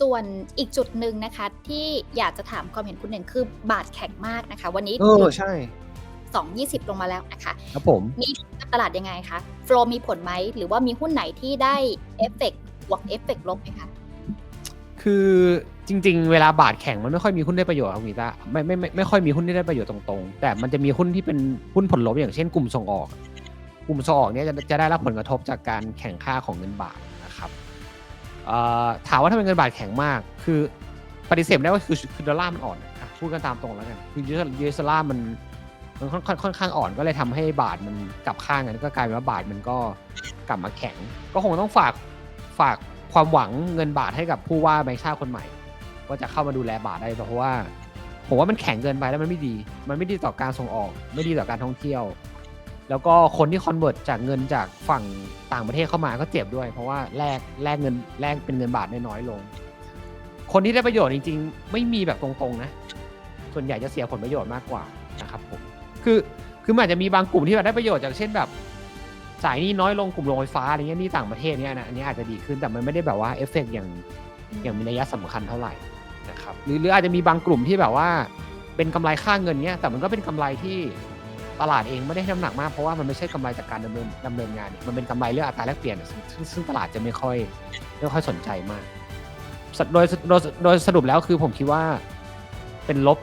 ส่วนอีกจุดหนึ่งนะคะ ที่อยากจะถามความเห็นคุณหนึ่งคือบาทแข็งมากนะคะ วันนี้เออใช่สองยี่สิบลงมาแล้วนะคะ ครับผมมีตลาดยังไงคะโฟลมีผลไหม หรือว่ามีหุ้นไหนที่ได้เอฟเฟกต์บวกเอฟเฟกต์ลบไหมคะ คือจริง ๆ เวลาบาทแข็งมันไม่ค่อยมีหุ้นได้ประโยชน์ครับคุณกีตาไม่ไม่ไม่ไม่ค่อยมีหุ้นที่ได้ประโยชน์ตรงๆ แต่มันจะมีหุ้นที่เป็นหุ้นผลลบอย่างเช่นกลุ่มส่งออก กลุ่มส่งออกเนี่ยจะจะได้รับผลกระทบจากการแข่งค่าของเงินบาทนะครับเอ่อ ถามว่าถ้าเป็นเงินบาทแข็งมาก คือปฏิเสธได้ว่าคือคือดอลลาร์มันอ่อนอพูดกันตามตรงแล้วกัน คือยูเอสยูเอสดอลลาร์มันมันค่อนค่อนข้างอ่อนก็เลยทำให้บาทมันกลับข้างกันก็กลายเป็นว่าบาทมันก็กลับมาแข็ง ก็คงต้องฝากฝากความหวังเงินบาทให้กับผู้ว่าแบงค์ชาติคนใหม่ก็จะเข้ามาดูแลบาทได้เพราะว่าผมว่ามันแข็งเกินไปแล้วมันไม่ดี มันไม่ดีต่อการส่งออก ไม่ดีต่อการท่องเที่ยว แล้วก็คนที่คอนเวิร์ตจากเงินจากฝั่งต่างประเทศเข้ามาก็เจ็บด้วย เพราะว่าแลกแลกเงินแลกเป็นเงินบาทน้อยลง คนที่ได้ประโยชน์จริง ๆ ไม่มีแบบตรงๆนะ ส่วนใหญ่จะเสียผลประโยชน์มากกว่านะครับผมคือคือมันอาจจะมีบางกลุ่มที่แบบได้ประโยชน์จากเช่นแบบ สายนี้น้อยลงกลุ่มโรงไฟฟ้าอะไรเงี้ยนี่ต่างประเทศเนี่ยนะอันนี้อาจจะดีขึ้นแต่มันไม่ได้แบบว่าเอฟเฟกต์อย่างอย่างมีนัยสำคัญเท่าไหร่นะครับหรือหรืออาจจะมีบางกลุ่มที่แบบว่า เป็นกำไรค่าเงินเนี้ยแต่มันก็เป็นกำไรที่ ตลาดเองไม่ได้ให้น้ำหนักมากเพราะว่ามันไม่ใช่กำไรจากการดำเนินดำเนินงาน มันเป็นกำไรเรื่องอัตราแลกเปลี่ยนซึ่งซึ่งซึ่งตลาดจะไม่ค่อยไม่ค่อยสนใจมากสโดยโดยโดยสรุปแล้วคือผมคิดว่าเป็นลบ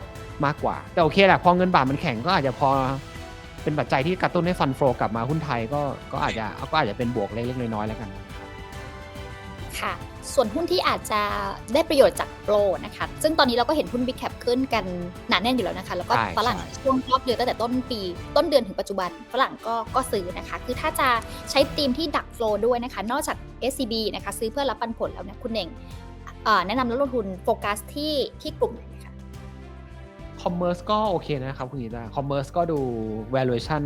มากกว่า แต่โอเคแหละพอเงินบาทมันแข็งก็อาจจะพอเป็นปัจจัยที่กระตุ้นให้ฟันโฟกลับมาหุ้นไทยก็ก็อาจจะก็อาจจะเป็นบวกเล็กๆน้อยๆแล้วกัน ค่ะส่วนหุ้นที่อาจจะได้ประโยชน์จากโปรนะคะ ซึ่งตอนนี้เราก็เห็นหุ้น Big Cap ขึ้นกันหนาแน่นอยู่แล้วนะคะ แล้วก็ใช่ฝรั่งใช่ ช่วงรอบเดือนตั้งแต่ต้นปี ต้นเดือนถึงปัจจุบันฝรั่งก็ก็ซื้อนะคะ คือถ้าจะใช้ธีมที่ดักโฟลด้วยนะคะ นอกจาก SCB นะคะ ซื้อเพื่อรับปันผลแล้วเนี่ยคุณเน่งเอ่อแนะนำนักลงทุนโฟกัสที่ที่กลุ่มไหนคะ คอมเมอร์สก็โอเคนะครับคุณกีตาคอมเมอร์สก็ดู valuation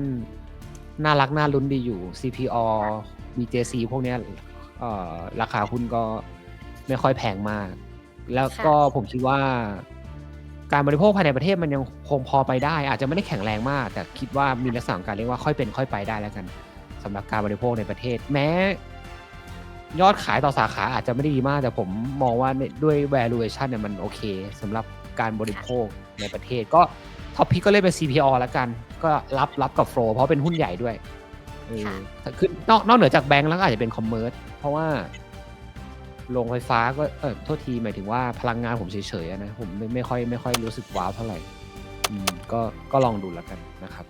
น่ารักน่าลุ้นดีอยู่ CPO BJC พวกเนี้ย เอ่อราคาหุ้นก็ไม่ค่อยแพงมาก แล้วก็ผมคิดว่า การบริโภคภายในประเทศมันยังคงพอไปได้ อาจจะไม่ได้แข็งแรงมาก แต่คิดว่ามีลักษณะของการเรียกว่าค่อยเป็นค่อยไปได้แล้วกันสำหรับการบริโภคในประเทศ แม้ ยอดขายต่อสาขาอาจจะไม่ได้ดีมาก แต่ผมมองว่าด้วย valuation เนี่ยมันโอเคสำหรับการบริโภคในประเทศ ก็ท็อปพิกก็เล่นเป็น CPO แล้วกัน ก็รับรับกับโฟลเพราะเป็นหุ้นใหญ่ด้วย เออค่ะแต่คือนอกนอกเหนือจากแบงก์แล้วก็อาจจะเป็นคอมเมอร์สเพราะว่าโรงไฟฟ้าก็เออโทษทีหมายถึงว่าพลังงานผมเฉยๆอะนะ ผมไม่ไม่ค่อยไม่ค่อยรู้สึกว้าวเท่าไหร่อืมก็ก็ลองดูแล้วกันนะครับ